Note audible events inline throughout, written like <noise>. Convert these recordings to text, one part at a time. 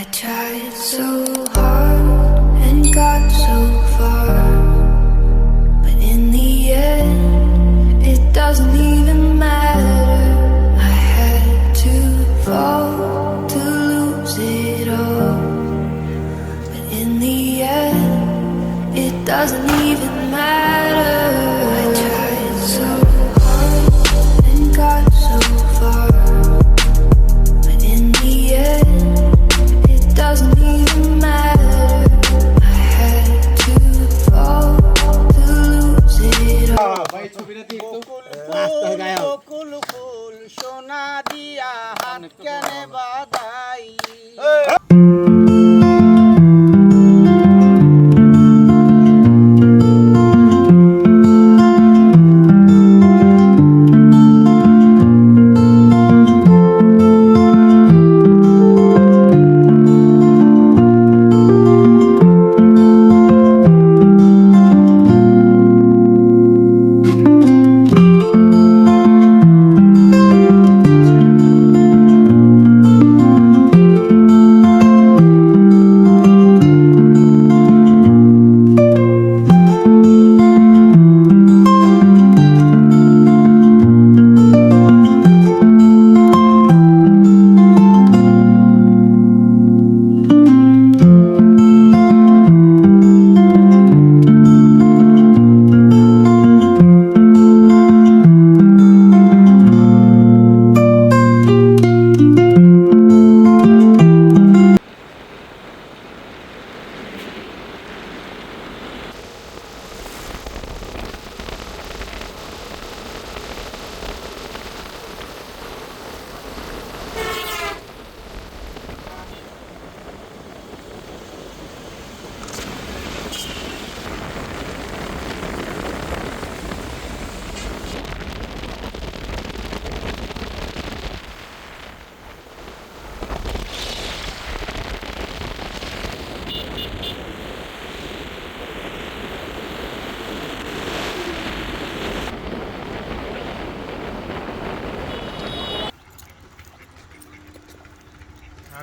I tried so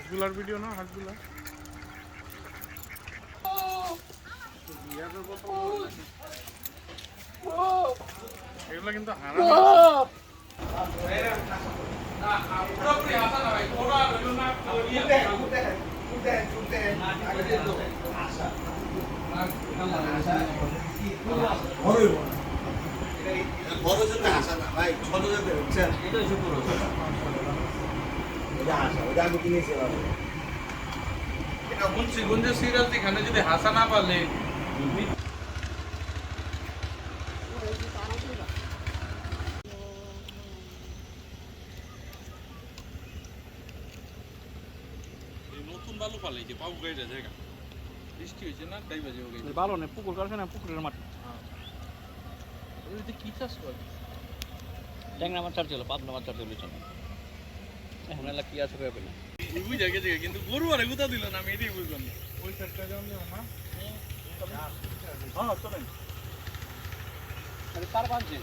হাঁসগুলার video না হাঁসগুলা এগুলো কিন্তু হারা আসা না ভাই ছোট জন্য হচ্ছে ওটা না নতুন বালু পালে যে গাড়িটা জায়গা বৃষ্টি হয়েছে না তাই বাজে গাড়ি ভালো নেই পুকুর কাছে না পুকুরের ওইতে কি চাষ করে? ট্যাংরা মাছ চার ছিল পাবনা মাছ চার ছিল এলা কি আছে না? বুঝা গেছে কিন্তু গরু আর গুতা দিল না আমি এটাই বুঝলাম। না ওই সাইডটা যাও না হ্যাঁ চলেন। বাঁধছেন।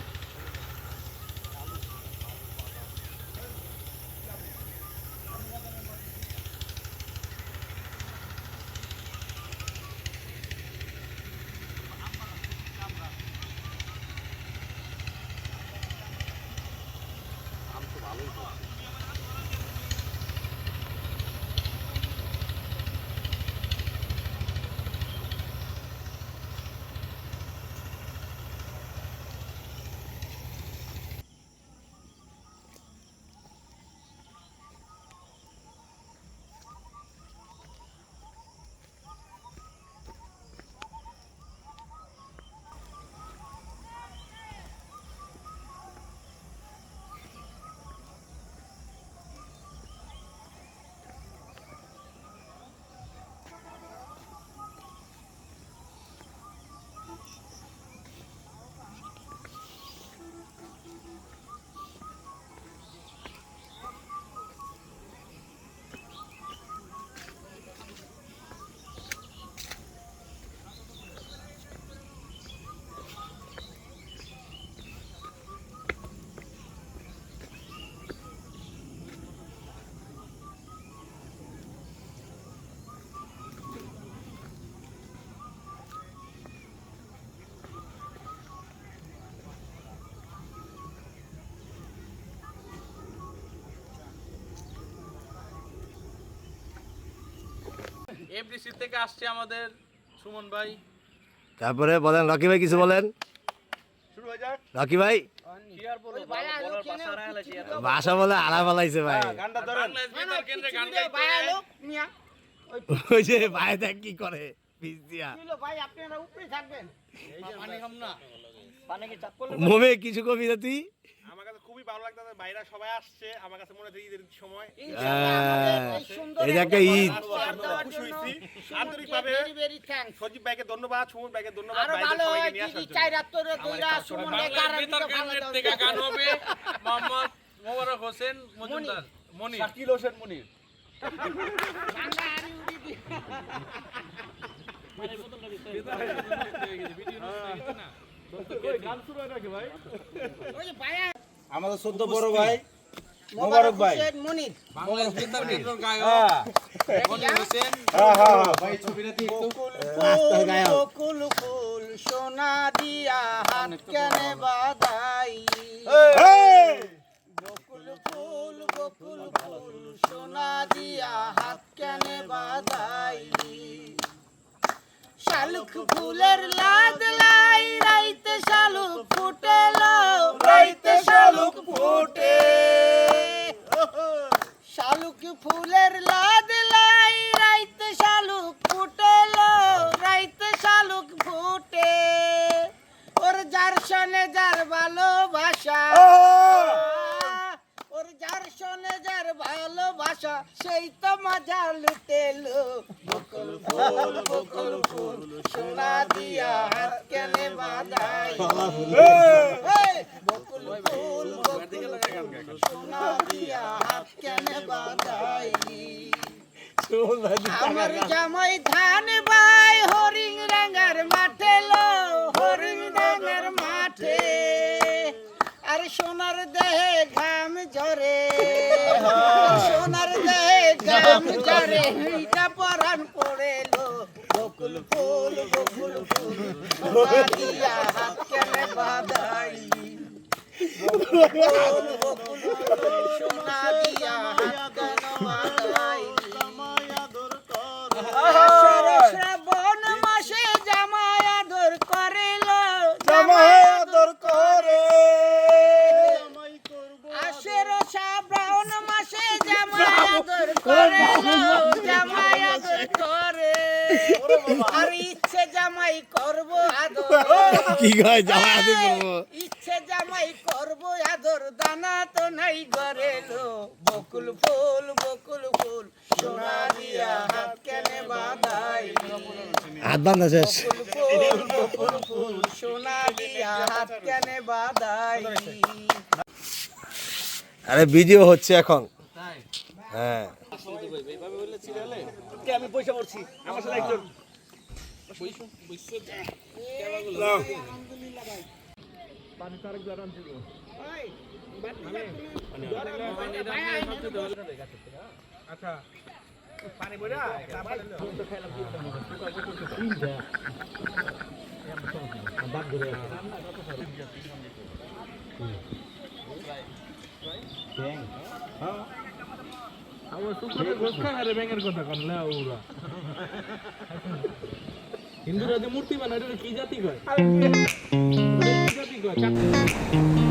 এফডিসি থেকে আসছে আমাদের সুমন ভাই। তারপরে বলেন রকি ভাই কিছু বলেন। শুরু হয়ে যাক। রকি ভাই? ভাষা বলে আড়া পালাইছে ভাই। আলো মিয়া। ওই <laughs> যে ভাই দেখ কি করে পিস দিয়া। ছিল ভাই আপনারা উপরে থাকবেন। পানি খাম না। পানি কি চাপ করলে মোমে কিছু কবি না তুই? খুবই ভালো লাগতেছে বাইরা সবাই আসছে আমার কাছে মনে হচ্ছে ঈদের সময়। এই যে একটা ঈদ। জন্য আন্তরিকভাবে। সজীব ভাইকে ধন্যবাদ সুমন ভাইকে ধন্যবাদ ভাইদের সবাইকে হয় নিয়ে আসার চাই রাত দিতে ভালো কেন্দ্রের দাও। থেকে গান হবে মোহাম্মদ মোবারক হোসেন মজুমদার। মনির। শাকিল হোসেন মুনির। ঠান্ডা হাড়ি উড়ি দিয়ে। ওই ভাইয়া, আমাদের চোদ্দ বড় ভাই মোবারক হোসেন মনির। বাংলাদেশ বেতার গায়ক মনির হোসেন। বকুল ফুল সোনা দিয়া হাত কেনে বাদাই বকুল ফুল বকুল ফুল সোনা দিয়া হাত কেনে বাদাই শালুক ফুলের লাদ লাই রাইতে শালুক ফুটেলো। ফুলের লাদ লাই রাইতে শালুক ফুটেলো রাইতে শালুক ফুটে। ওর যার সনে যার ভালোবাসা ওর যার সনে যার ভালোবাসা সেই তো মজা লুটেলো বকুল ফুল বকুল ফুল সোনা দিয়া হাত কেনে বাঁধাই। ফুল সোনা মাঠে আর সোনার দেহে ঘাম ঝরে, সোনার দেহে ঘাম ঝরে এইটা পরান পড়েলো ফুল, বকুল ফুল করে আর ইচ্ছে জামাই করব জামাই করব আদর দানা তো নাই গরেলো বকুল ফুল বকুল ফুল সোনা দিয়া হাত কেনে বাঁধাই। হাত শেষ। বকুল ফুল বকুল ফুল সোনা দিয়া হাত কেনে বাঁধাই। আরে ভিডিও হচ্ছে এখন। হ্যাঁ। আমি পয়সা পড়ছি আমার সাথে একজন। ধরো। আচ্ছা। পানি বইরা হিন্দুরা যে মূর্তি বানায় কি জাতি কয়? ওটা কি জাতি কয় শোনা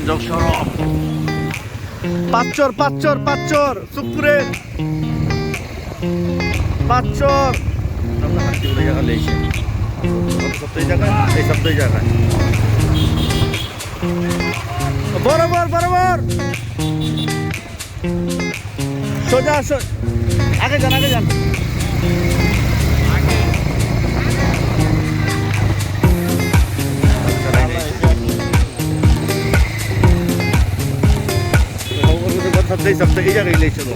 সংযোগ সড়ক পাঁচচর পাঁচচর চুপুরে পাঁচচর। আমরা জায়গা লেগেছে সপ্তাহে সোজা আগে যান আগে যান। সপ্তাহে সপ্তাহে এই জায়গায় লেগেছিল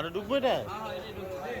পাঁচ চললে যাবেন এই ভাই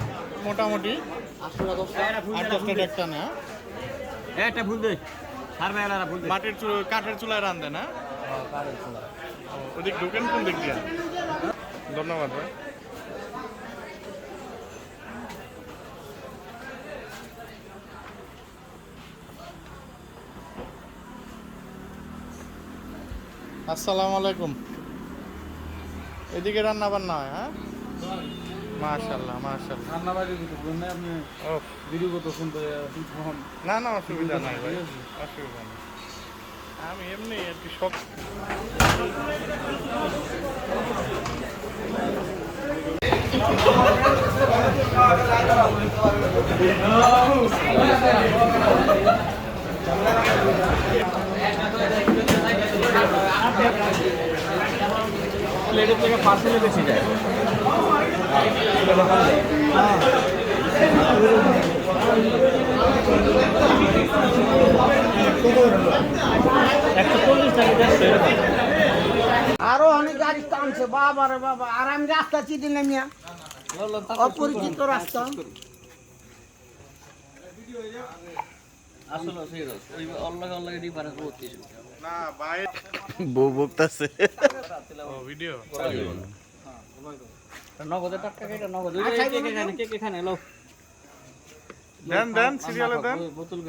হ্যাঁ? একটা না এটা ভুল দে। সার বেলারা ভুল মাটির চুল কাঠের চুলায় রান্ধে না? ওদিক ঢুকেন কোন দিক দিয়ে? ধন্যবাদ ভাই। আসসালামু আলাইকুম। এদিকে রান্না বান্না হয় হ্যাঁ? মাশাল্লাহ মাশাল্লাহ রান্না বাড়ি জন্য আপনি ও ভিডিও শুনতে না না অসুবিধা নাই ভাই। অসুবিধা নেই। আমি এমনি আর কি সব প্লেটের থেকে পার্সেলে বেশি যায়। আরও অনেক গাড়ি টানছে বাবা রে বাবা। আর আমি রাস্তা চিনি না মিয়া। অপরিচিত রাস্তা। বউ বকতাছে। ও ভিডিও? নগদে টাকা কেটে নগদ। আচ্ছা, কে কে খানে কে কে খানে লো দেন দেন সিরিয়ালে দেন। বোতল